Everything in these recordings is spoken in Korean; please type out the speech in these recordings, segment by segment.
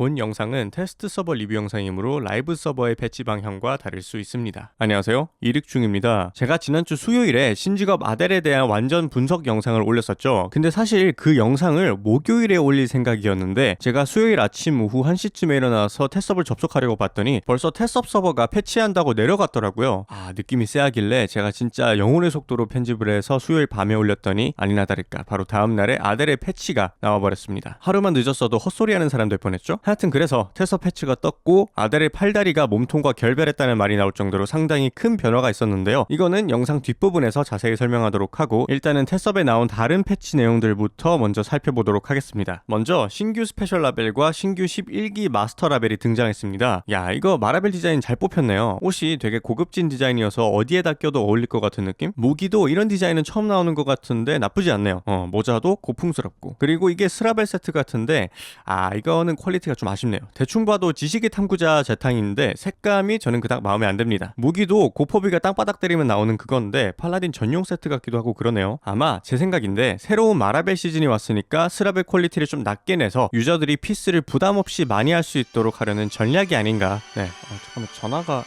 본 영상은 테스트 서버 리뷰 영상이므로 라이브 서버의 패치 방향과 다를 수 있습니다. 안녕하세요. 이륙중입니다. 제가 지난주 수요일에 신직업 아델에 대한 완전 분석 영상을 올렸었죠. 근데 사실 그 영상을 목요일에 올릴 생각이었는데 제가 수요일 아침 오후 1시쯤에 일어나서 테스업을 접속하려고 봤더니 벌써 테스업 서버가 패치한다고 내려갔더라고요. 아 느낌이 쎄하길래 제가 진짜 영혼의 속도로 편집을 해서 수요일 밤에 올렸더니 아니나 다를까 바로 다음 날에 아델의 패치가 나와 버렸습니다. 하루만 늦었어도 헛소리하는 사람 될 뻔했죠. 하여튼 그래서 테스업 패치가 떴고 아델의 팔다리가 몸통과 결별했다는 말이 나올 정도로 상당히 큰 변화가 있었는데요. 이거는 영상 뒷부분에서 자세히 설명하도록 하고 일단은 테스업에 나온 다른 패치 내용들부터 먼저 살펴보도록 하겠습니다. 먼저 신규 스페셜 라벨과 신규 11기 마스터 라벨이 등장했습니다. 야 이거 마라벨 디자인 잘 뽑혔네요. 옷이 되게 고급진 디자인이어서 어디에다 껴도 어울릴 것 같은 느낌? 무기도 이런 디자인은 처음 나오는 것 같은데 나쁘지 않네요. 어 모자도 고풍스럽고 그리고 이게 스라벨 세트 같은데 아 이거는 퀄리티가 좀 아쉽네요. 대충 봐도 지식의 탐구자 재탕인데 색감이 저는 그닥 마음에 안 듭니다. 무기도 고퍼비가 땅바닥 때리면 나오는 그건데 팔라딘 전용 세트 같기도 하고 그러네요. 아마 제 생각인데 새로운 마라벨 시즌이 왔으니까 스라벨 퀄리티를 좀 낮게 내서 유저들이 피스를 부담 없이 많이 할 수 있도록 하려는 전략이 아닌가. 네. 어, 잠깐만 전화가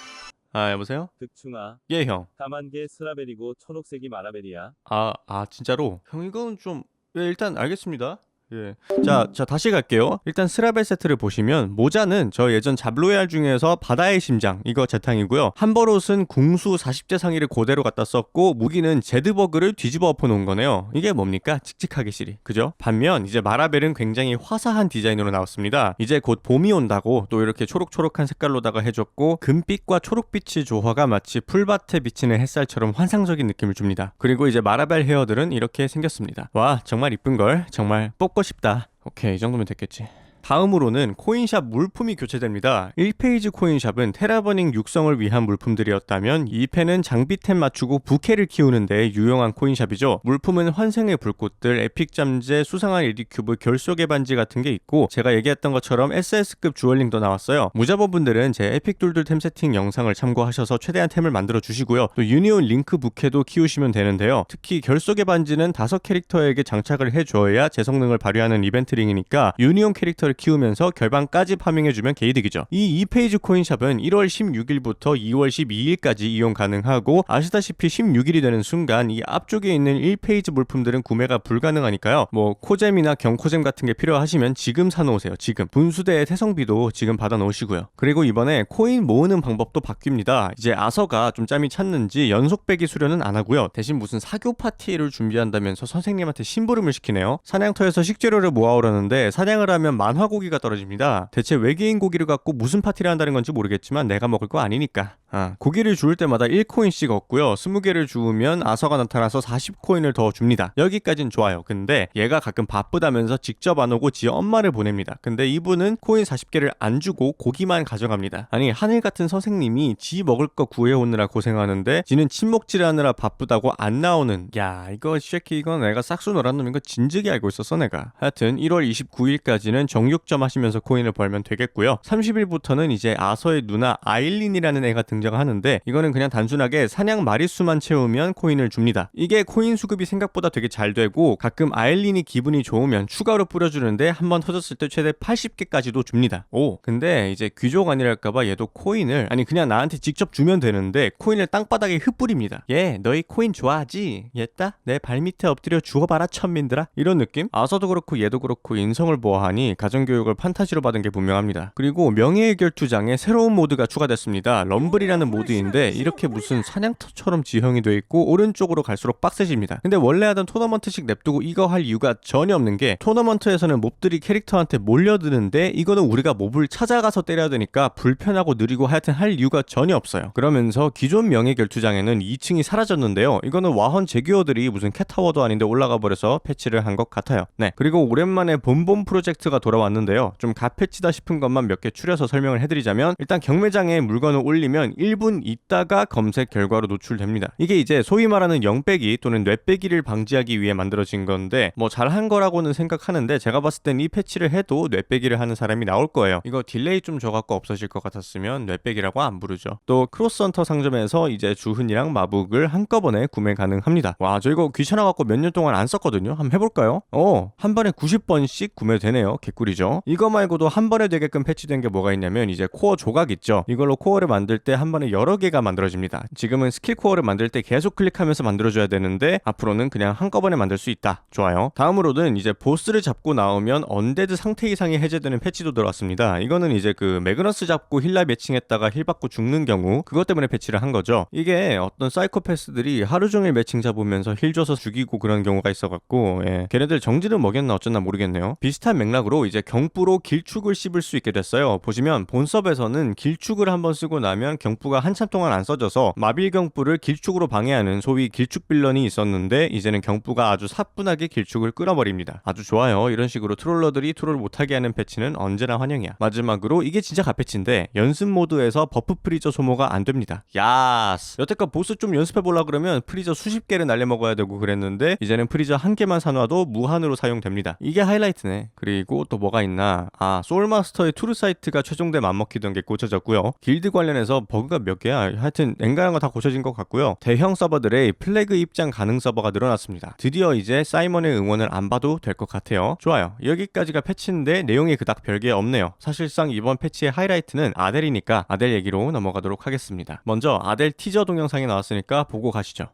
아 여보세요? 득충아 예 형. 까만 게 스라벨이고 초록색이 마라벨이야 아, 아 진짜로? 형 이건 좀 예, 일단 알겠습니다. 예. 자, 자 다시 갈게요. 일단 스라벨 세트를 보시면 모자는 저 예전 잡로얄 중에서 바다의 심장 이거 재탕이고요. 한벌옷은 궁수 40대 상의를 그대로 갖다 썼고 무기는 제드버그를 뒤집어 엎어 놓은 거네요. 이게 뭡니까? 칙칙하게 시리. 그죠? 반면 이제 마라벨은 굉장히 화사한 디자인으로 나왔습니다. 이제 곧 봄이 온다고 또 이렇게 초록초록한 색깔로다가 해줬고 금빛과 초록빛의 조화가 마치 풀밭에 비치는 햇살처럼 환상적인 느낌을 줍니다. 그리고 이제 마라벨 헤어들은 이렇게 생겼습니다. 와 정말 이쁜 걸 정말 뽑고 싶다. 오케이 이 정도면 됐겠지. 다음으로는 코인샵 물품이 교체됩니다. 1페이지 코인샵은 테라버닝 육성을 위한 물품들이었다면 2패는 장비템 맞추고 부캐를 키우는데 유용한 코인샵이죠. 물품은 환생의 불꽃들, 에픽 잠재, 수상한 에디큐브, 결속의 반지 같은 게 있고 제가 얘기했던 것처럼 SS급 주얼링도 나왔어요. 무자버분들은 제 에픽 둘둘 템 세팅 영상을 참고하셔서 최대한 템을 만들어 주시고요. 또 유니온 링크 부캐도 키우시면 되는데요. 특히 결속의 반지는 다섯 캐릭터에게 장착을 해줘야 제 성능을 발휘하는 이벤트링이니까 유니온 캐릭터를 키우면서 결방까지 파밍해주면 개이득이죠. 이 2페이지 코인샵은 1월 16일부터 2월 12일까지 이용 가능하고 아시다시피 16일이 되는 순간 이 앞쪽에 있는 1페이지 물품들은 구매가 불가능하니까요. 뭐 코잼이나 경코잼 같은 게 필요하시면 지금 사놓으세요. 지금 분수대의 태성비도 지금 받아 놓으시고요. 그리고 이번에 코인 모으는 방법도 바뀝니다. 이제 아서가 좀 짬이 찼는지 연속 배기 수련은 안 하고요. 대신 무슨 사교 파티를 준비한다면서 선생님한테 심부름을 시키네요. 사냥터에서 식재료를 모아오려는데 사냥을 하면 만화 고기가 떨어집니다. 대체 외계인 고기를 갖고 무슨 파티를 한다는 건지 모르겠지만 내가 먹을 거 아니니까. 아, 고기를 주울 때마다 1코인씩 얻고요. 20개를 주우면 아서가 나타나서 40코인을 더 줍니다. 여기까진 좋아요. 근데 얘가 가끔 바쁘다면서 직접 안 오고 지 엄마를 보냅니다. 근데 이분은 코인 40개를 안 주고 고기만 가져갑니다. 아니 하늘 같은 선생님이 지 먹을 거 구해오느라 고생하는데 지는 침묵질하느라 바쁘다고 안 나오는 야 이거 쉐키 이건 내가 싹수 놀란 놈인 거 진즉에 알고 있었어 내가. 하여튼 1월 29일까지는 정육점 하시면서 코인을 벌면 되겠고요. 30일부터는 이제 아서의 누나 아일린이라는 애가 등 장하는데 이거는 그냥 단순하게 사냥 마리수만 채우면 코인을 줍니다. 이게 코인 수급이 생각보다 되게 잘 되고 가끔 아일린이 기분이 좋으면 추가로 뿌려주는데 한 번 터졌을 때 최대 80개까지도 줍니다. 오 근데 이제 귀족 아니랄까봐 얘도 코인을 아니 그냥 나한테 직접 주면 되는데 코인을 땅바닥에 흩뿌립니다. 얘 너희 코인 좋아하지? 얘따 내 발밑에 엎드려 주워봐라 천민들아 이런 느낌? 아서도 그렇고 얘도 그렇고 인성을 보아하니 가정교육을 판타지로 받은 게 분명합니다. 그리고 명예의 결투장에 새로운 모드가 추가됐습니다. 럼블이라 는 모드인데 이렇게 무슨 사냥터처럼 지형이 돼 있고 오른쪽으로 갈수록 빡세집니다. 근데 원래 하던 토너먼트식 냅두고 이거 할 이유가 전혀 없는 게 토너먼트에서는 몹들이 캐릭터한테 몰려드는데 이거는 우리가 몹을 찾아가서 때려야 되니까 불편하고 느리고 하여튼 할 이유가 전혀 없어요. 그러면서 기존 명예 결투장에는 2층이 사라졌는데요. 이거는 와헌 제규어들이 무슨 캣타워도 아닌데 올라가 버려서 패치를 한 것 같아요. 네. 그리고 오랜만에 본본 프로젝트가 돌아왔는데요. 좀 갓패치다 싶은 것만 몇 개 추려서 설명을 해드리자면 일단 경매장에 물건을 올리면 1분 있다가 검색 결과로 노출됩니다. 이게 이제 소위 말하는 영빼기 또는 뇌빼기를 방지하기 위해 만들어진 건데 뭐 잘한 거라고는 생각하는데 제가 봤을 땐 이 패치를 해도 뇌빼기를 하는 사람이 나올 거예요. 이거 딜레이 좀 줘갖고 없어질 것 같았으면 뇌빼기라고 안 부르죠. 또 크로스헌터 상점에서 이제 주흔이랑 마북을 한꺼번에 구매 가능합니다. 와 저 이거 귀찮아갖고 몇 년 동안 안 썼거든요. 한번 해볼까요? 어, 한 번에 90번씩 구매되네요. 개꿀이죠. 이거 말고도 한 번에 되게끔 패치된 게 뭐가 있냐면 이제 코어 조각 있죠. 이걸로 코어를 만들 때한 번에 여러 개가 만들어집니다. 지금은 스킬 코어를 만들 때 계속 클릭하면서 만들어줘야 되는데 앞으로는 그냥 한꺼번에 만들 수 있다. 좋아요. 다음으로는 이제 보스를 잡고 나오면 언데드 상태 이상이 해제되는 패치도 들어왔습니다. 이거는 이제 그 매그너스 잡고 힐라 매칭했다가 힐 받고 죽는 경우 그것 때문에 패치를 한 거죠. 이게 어떤 사이코패스들이 하루 종일 매칭 잡으면서 힐 줘서 죽이고 그런 경우가 있어갖고 예. 걔네들 정지를 먹였나 어쩌나 모르겠네요. 비슷한 맥락으로 이제 경부로 길축을 씹을 수 있게 됐어요. 보시면 본섭에서는 길축을 한번 쓰고 나면 경 부가 한참 동안 안 써져서 마빌 경부를 길축으로 방해하는 소위 길축 빌런이 있었는데 이제는 경부가 아주 사뿐하게 길축을 끌어버립니다. 아주 좋아요. 이런 식으로 트롤러들이 트롤 못하게 하는 패치는 언제나 환영이야. 마지막으로 이게 진짜 갓패치인데 연습 모드에서 버프 프리저 소모가 안 됩니다. 야스. 여태껏 보스 좀 연습해 보려 그러면 프리저 수십 개를 날려 먹어야 되고 그랬는데 이제는 프리저 한 개만 사놔도 무한으로 사용됩니다. 이게 하이라이트네. 그리고 또 뭐가 있나? 아 소울마스터의 투르 사이트가 최종대 맘먹히던 게 고쳐졌고요. 길드 관련해서 버그 가 몇 개야? 하여튼 앵간한 거 다 고쳐진 것 같고요. 대형 서버들의 플래그 입장 가능 서버가 늘어났습니다. 드디어 이제 사이먼의 응원을 안 봐도 될 것 같아요. 좋아요. 여기까지가 패치인데 내용이 그닥 별게 없네요. 사실상 이번 패치의 하이라이트는 아델이니까 아델 얘기로 넘어가도록 하겠습니다. 먼저 아델 티저 동영상이 나왔으니까 보고 가시죠.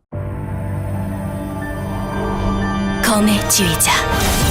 검의 지휘자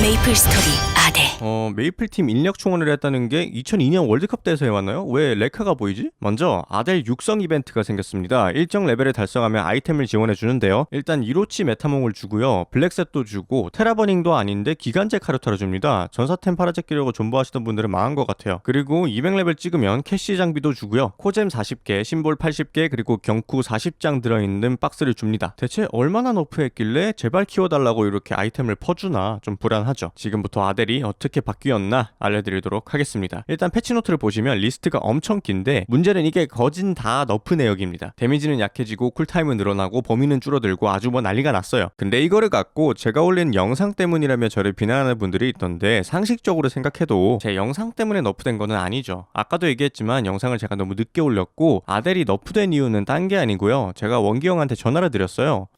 메이플 스토리 아델 어, 메이플팀 인력 충원을 했다는 게 2002년 월드컵 때에서 해왔나요? 왜 레카가 보이지? 먼저 아델 육성 이벤트가 생겼습니다. 일정 레벨을 달성하면 아이템을 지원해 주는데요. 일단 이로치 메타몽을 주고요. 블랙셋도 주고 테라버닝도 아닌데 기간제 카르타를 줍니다. 전사템 팔아제끼려고 존버하시던 분들은 망한 것 같아요. 그리고 200레벨 찍으면 캐시 장비도 주고요. 코잼 40개, 심볼 80개, 그리고 경쿠 40장 들어있는 박스를 줍니다. 대체 얼마나 너프했길래 제발 키워달라고 이렇게 아이템을 퍼주나 좀 불안 하죠. 지금부터 아델이 어떻게 바뀌었나 알려드리도록 하겠습니다. 일단 패치노트를 보시면 리스트가 엄청 긴데 문제는 이게 거진 다 너프 내역입니다. 데미지는 약해지고 쿨타임은 늘어나고 범위는 줄어들고 아주 뭐 난리가 났어요. 근데 이거를 갖고 제가 올린 영상 때문이라며 저를 비난하는 분들이 있던데 상식적으로 생각해도 제 영상 때문에 너프된 거는 아니죠. 아까도 얘기했지만 영상을 제가 너무 늦게 올렸고 아델이 너프된 이유는 딴 게 아니고요. 제가 원기 형한테 전화를 드렸어요.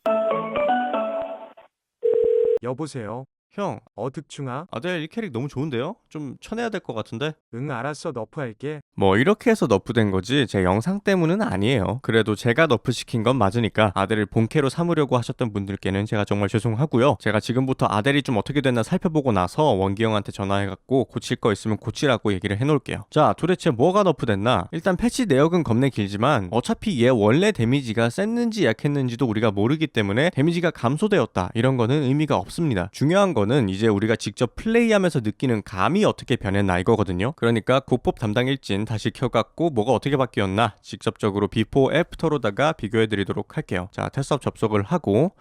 여보세요. 형, 어 득충아? 아델 이 캐릭 너무 좋은데요? 좀 쳐내야 될 것 같은데? 응 알았어 너프할게. 뭐 이렇게 해서 너프된 거지 제 영상 때문은 아니에요. 그래도 제가 너프 시킨 건 맞으니까 아델을 본캐로 삼으려고 하셨던 분들께는 제가 정말 죄송하고요. 제가 지금부터 아델이 좀 어떻게 됐나 살펴보고 나서 원기 형한테 전화해갖고 고칠 거 있으면 고치라고 얘기를 해놓을게요. 자 도대체 뭐가 너프됐나? 일단 패치 내역은 겁내 길지만 어차피 얘 원래 데미지가 셌는지 약했는지도 우리가 모르기 때문에 데미지가 감소되었다 이런 거는 의미가 없습니다. 중요한 거는 이제 우리가 직접 플레이하면서 느끼는 감이 어떻게 변했나 이거거든요. 그러니까 고법 담당 일진 다시 켜갖고 뭐가 어떻게 바뀌었나 직접적으로 비포 애프터로다가 비교해드리도록 할게요. 자 테스트업 접속을 하고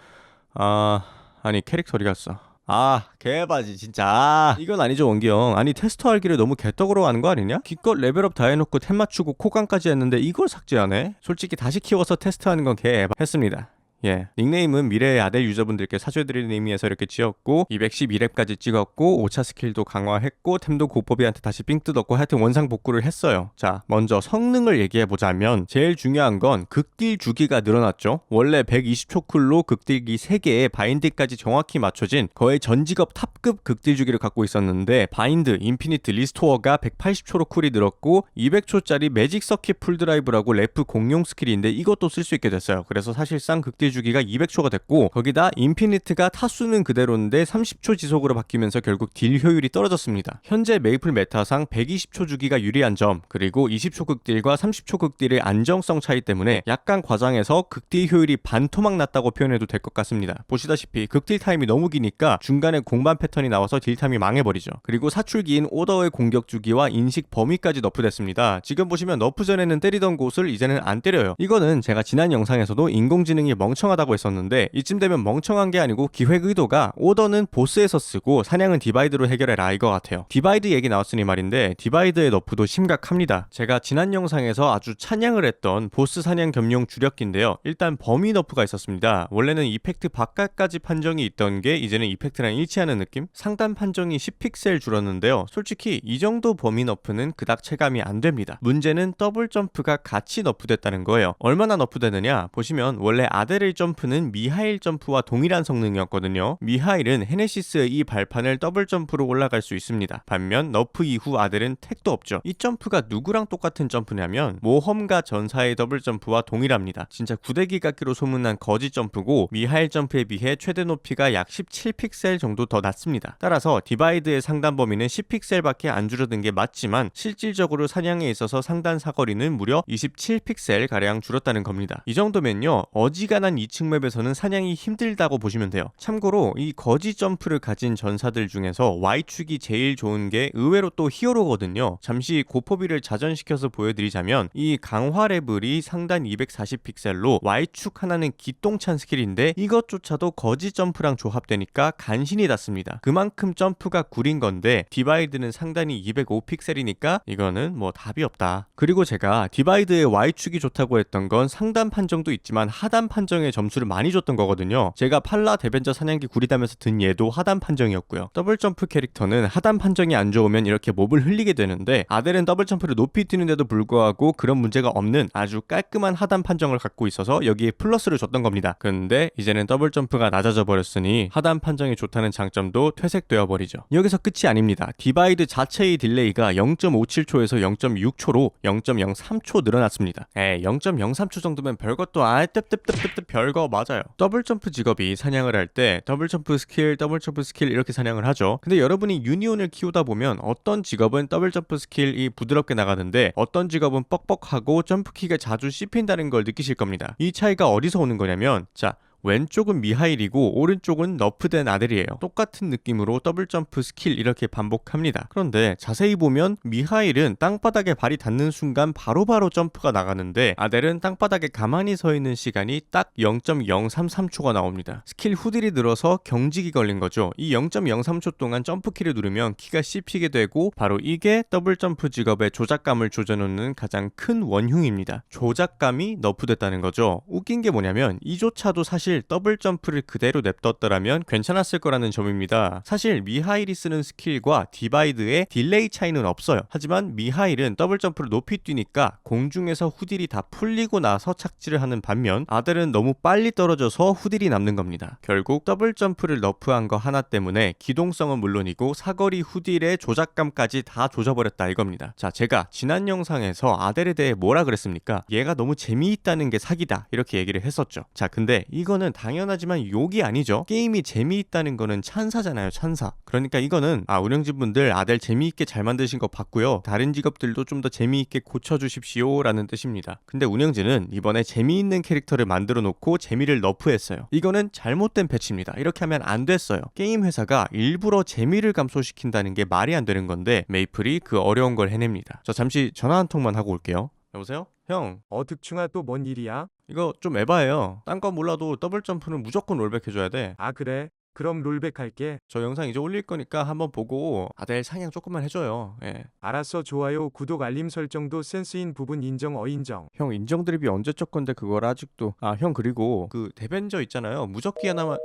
아 아니 캐릭터 어디 갔어? 아 개바지 진짜 아, 이건 아니죠 원기형 아니 테스트 할기를 너무 개떡으로 하는 거 아니냐? 기껏 레벨업 다 해놓고 템 맞추고 코강까지 했는데 이걸 삭제하네? 솔직히 다시 키워서 테스트하는 건 개바 했습니다 예. 닉네임은 미래의 아델 유저분들께 사죄드리는 의미에서 이렇게 지었고 212렙까지 찍었고 5차 스킬도 강화했고 템도 고법이한테 다시 삥 뜯었고 하여튼 원상 복구를 했어요. 자, 먼저 성능을 얘기해 보자면 제일 중요한 건 극딜 주기가 늘어났죠. 원래 120초 쿨로 극딜기 3개에 바인드까지 정확히 맞춰진 거의 전직업 탑급 극딜 주기를 갖고 있었는데 바인드, 인피니트, 리스토어가 180초로 쿨이 늘었고 200초짜리 매직 서킷 풀드라이브라고 래프 공용 스킬인데 이것도 쓸 수 있게 됐어요. 그래서 사실상 극딜 주기가 200초가 됐고 거기다 인피니트가 타수는 그대로인데 30초 지속으로 바뀌면서 결국 딜 효율이 떨어졌습니다. 현재 메이플 메타상 120초 주기가 유리한 점 그리고 20초 극딜과 30초 극딜의 안정성 차이 때문에 약간 과장해서 극딜 효율이 반토막 났다고 표현해도 될 것 같습니다. 보시다시피 극딜 타임이 너무 기니까 중간에 공반 패턴이 나와서 딜 타임이 망해버리죠. 그리고 사출기인 오더의 공격 주기와 인식 범위까지 너프됐습니다. 지금 보시면 너프 전에는 때리던 곳을 이제는 안 때려요. 이거는 제가 지난 영상에서도 인공지능이 멍청 멍청하다고 했었는데 이쯤 되면 멍청한 게 아니고 기획 의도가 오더는 보스에서 쓰고 사냥은 디바이드로 해결해라 이거 같아요. 디바이드 얘기 나왔으니 말인데 디바이드의 너프도 심각합니다. 제가 지난 영상에서 아주 찬양을 했던 보스 사냥 겸용 주력기인데요. 일단 범위 너프가 있었습니다. 원래는 이펙트 바깥까지 판정이 있던 게 이제는 이펙트랑 일치하는 느낌? 상단 판정이 10픽셀 줄었는데요. 솔직히 이 정도 범위 너프는 그닥 체감이 안 됩니다. 문제는 더블 점프가 같이 너프됐다는 거예요. 얼마나 너프되느냐? 보시면 원래 아 데르 점프는 미하일 점프와 동일한 성능이었거든요. 미하일은 헤네시스의 이 발판을 더블 점프로 올라갈 수 있습니다. 반면 너프 이후 아델은 택도 없죠. 이 점프가 누구랑 똑같은 점프냐면 모험가 전사의 더블 점프와 동일합니다. 진짜 구데기 깎기로 소문난 거지 점프고 미하일 점프에 비해 최대 높이가 약 17픽셀 정도 더 낮습니다. 따라서 디바이드의 상단 범위는 10픽셀밖에 안 줄어든 게 맞지만 실질적으로 사냥에 있어서 상단 사거리는 무려 27픽셀 가량 줄었다는 겁니다. 이 정도면요 어지간한 2층 맵에서는 사냥이 힘들다고 보시면 돼요. 참고로 이 거지 점프를 가진 전사들 중에서 Y축이 제일 좋은 게 의외로 또 히어로거든요. 잠시 고포비를 자전시켜서 보여드리자면 이 강화 레벨이 상단 240픽셀로 Y축 하나는 기똥찬 스킬인데 이것조차도 거지 점프랑 조합되니까 간신히 닿습니다. 그만큼 점프가 구린 건데 디바이드는 상단이 205픽셀이니까 이거는 뭐 답이 없다. 그리고 제가 디바이드의 Y축이 좋다고 했던 건 상단 판정도 있지만 하단 판정에 점수를 많이 줬던 거거든요. 제가 팔라 대벤저 사냥기 구리다면서 든 얘도 하단 판정이었고요. 더블 점프 캐릭터는 하단 판정이 안 좋으면 이렇게 몹을 흘리게 되는데 아델은 더블 점프를 높이 뛰는데도 불구하고 그런 문제가 없는 아주 깔끔한 하단 판정을 갖고 있어서 여기에 플러스를 줬던 겁니다. 근데 이제는 더블 점프가 낮아져 버렸으니 하단 판정이 좋다는 장점도 퇴색되어 버리죠. 여기서 끝이 아닙니다. 디바이드 자체의 딜레이가 0.57초에서 0.6초로 0.03초 늘어났습니다. 에 0.03초 정도면 별것도 아 떱떱떱떱 별거 맞아요. 더블 점프 직업이 사냥을 할 때 더블 점프 스킬, 더블 점프 스킬 이렇게 사냥을 하죠. 근데 여러분이 유니온을 키우다 보면 어떤 직업은 더블 점프 스킬이 부드럽게 나가는데 어떤 직업은 뻑뻑하고 점프키가 자주 씹힌다는 걸 느끼실 겁니다. 이 차이가 어디서 오는 거냐면 자 왼쪽은 미하일이고 오른쪽은 너프된 아델이에요. 똑같은 느낌으로 더블 점프 스킬 이렇게 반복합니다. 그런데 자세히 보면 미하일은 땅바닥에 발이 닿는 순간 바로 바로 점프가 나가는데 아델은 땅바닥에 가만히 서 있는 시간이 딱 0.033초가 나옵니다. 스킬 후딜이 늘어서 경직이 걸린 거죠. 이 0.03초 동안 점프 키를 누르면 키가 씹히게 되고 바로 이게 더블 점프 직업의 조작감을 조져놓는 가장 큰 원흉입니다. 조작감이 너프됐다는 거죠. 웃긴 게 뭐냐면 이조차도 사실 더블 점프를 그대로 냅뒀더라면 괜찮았을 거라는 점입니다. 사실 미하일이 쓰는 스킬과 디바이드의 딜레이 차이는 없어요. 하지만 미하일은 더블 점프를 높이 뛰니까 공중에서 후딜이 다 풀리고 나서 착지를 하는 반면 아델은 너무 빨리 떨어져서 후딜이 남는 겁니다. 결국 더블 점프를 너프한 거 하나 때문에 기동성은 물론이고 사거리 후딜의 조작감까지 다 조져버렸다 이겁니다. 자, 제가 지난 영상에서 아델에 대해 뭐라 그랬습니까? 얘가 너무 재미있다는 게 사기다 이렇게 얘기를 했었죠. 자, 근데 이 거는 당연하지만 욕이 아니죠. 게임이 재미있다는 거는 찬사잖아요, 찬사. 그러니까 이거는 아 운영진 분들 아델 재미있게 잘 만드신 거 봤고요. 다른 직업들도 좀 더 재미있게 고쳐 주십시오 라는 뜻입니다. 근데 운영진은 이번에 재미있는 캐릭터를 만들어 놓고 재미를 너프했어요. 이거는 잘못된 패치입니다. 이렇게 하면 안 됐어요. 게임 회사가 일부러 재미를 감소시킨다는 게 말이 안 되는 건데 메이플이 그 어려운 걸 해냅니다. 저 잠시 전화 한 통만 하고 올게요. 여보세요? 형, 어 득충아 또 뭔 일이야? 이거 좀 에바예요. 딴 건 몰라도 더블 점프는 무조건 롤백 해줘야 돼. 아 그래? 그럼 롤백 할게. 저 영상 이제 올릴 거니까 한번 보고 아델 상향 조금만 해줘요. 예. 알았어 좋아요 구독 알림 설정도 센스인 부분 인정 어인정. 형 인정 드립이 언제 적 건데 그걸 아직도 아 형 그리고 그 대벤저 있잖아요 무적기 하나만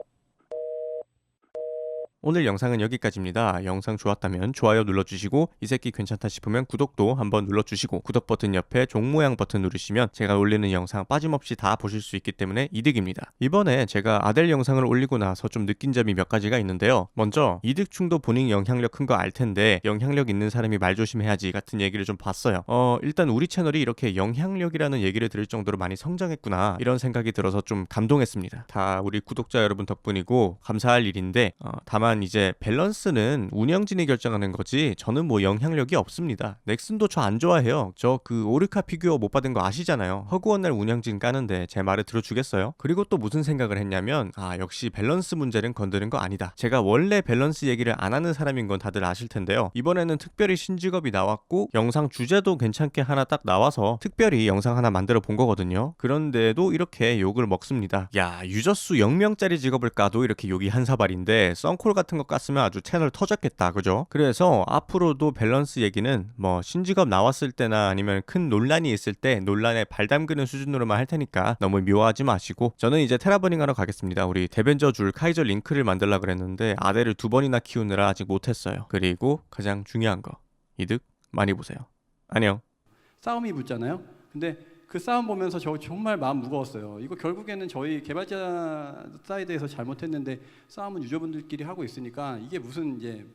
오늘 영상은 여기까지입니다. 영상 좋았다면 좋아요 눌러주시고 이 새끼 괜찮다 싶으면 구독도 한번 눌러주시고 구독 버튼 옆에 종 모양 버튼 누르시면 제가 올리는 영상 빠짐없이 다 보실 수 있기 때문에 이득입니다. 이번에 제가 아델 영상을 올리고 나서 좀 느낀 점이 몇 가지가 있는데요. 먼저 이득충도 본인 영향력 큰 거 알 텐데 영향력 있는 사람이 말 조심해야지 같은 얘기를 좀 봤어요. 어 일단 우리 채널이 이렇게 영향력이라는 얘기를 들을 정도로 많이 성장했구나 이런 생각이 들어서 좀 감동했습니다. 다 우리 구독자 여러분 덕분이고 감사할 일인데 어, 다만 다만 이제 밸런스는 운영진이 결정하는 거지 저는 뭐 영향력이 없습니다. 넥슨도 저 안 좋아해요. 저 그 오르카 피규어 못 받은 거 아시잖아요. 허구한 날 운영진 까는데 제 말을 들어주겠어요? 그리고 또 무슨 생각을 했냐면 아 역시 밸런스 문제는 건드는 거 아니다. 제가 원래 밸런스 얘기를 안 하는 사람인 건 다들 아실 텐데요. 이번에는 특별히 신직업이 나왔고 영상 주제도 괜찮게 하나 딱 나와서 특별히 영상 하나 만들어 본 거거든요. 그런데도 이렇게 욕을 먹습니다. 야 유저수 0명짜리 직업을 까도 이렇게 욕이 한 사발인데 썬콜 같은 거 깠으면 아주 채널 터졌겠다 그죠? 그래서 앞으로도 밸런스 얘기는 뭐 신직업 나왔을 때나 아니면 큰 논란이 있을 때 논란에 발 담그는 수준으로만 할 테니까 너무 미워하지 마시고 저는 이제 테라버닝 하러 가겠습니다. 우리 대벤저 줄 카이저 링크를 만들라 그랬는데 아대를 두 번이나 키우느라 아직 못했어요. 그리고 가장 중요한 거 이득 많이 보세요. 안녕. 싸움이 붙잖아요. 근데 그 싸움 보면서 저 정말 마음 무거웠어요. 이거 결국에는 저희 개발자 사이드에서 잘못했는데 싸움은 유저분들끼리 하고 있으니까 이게 무슨 이제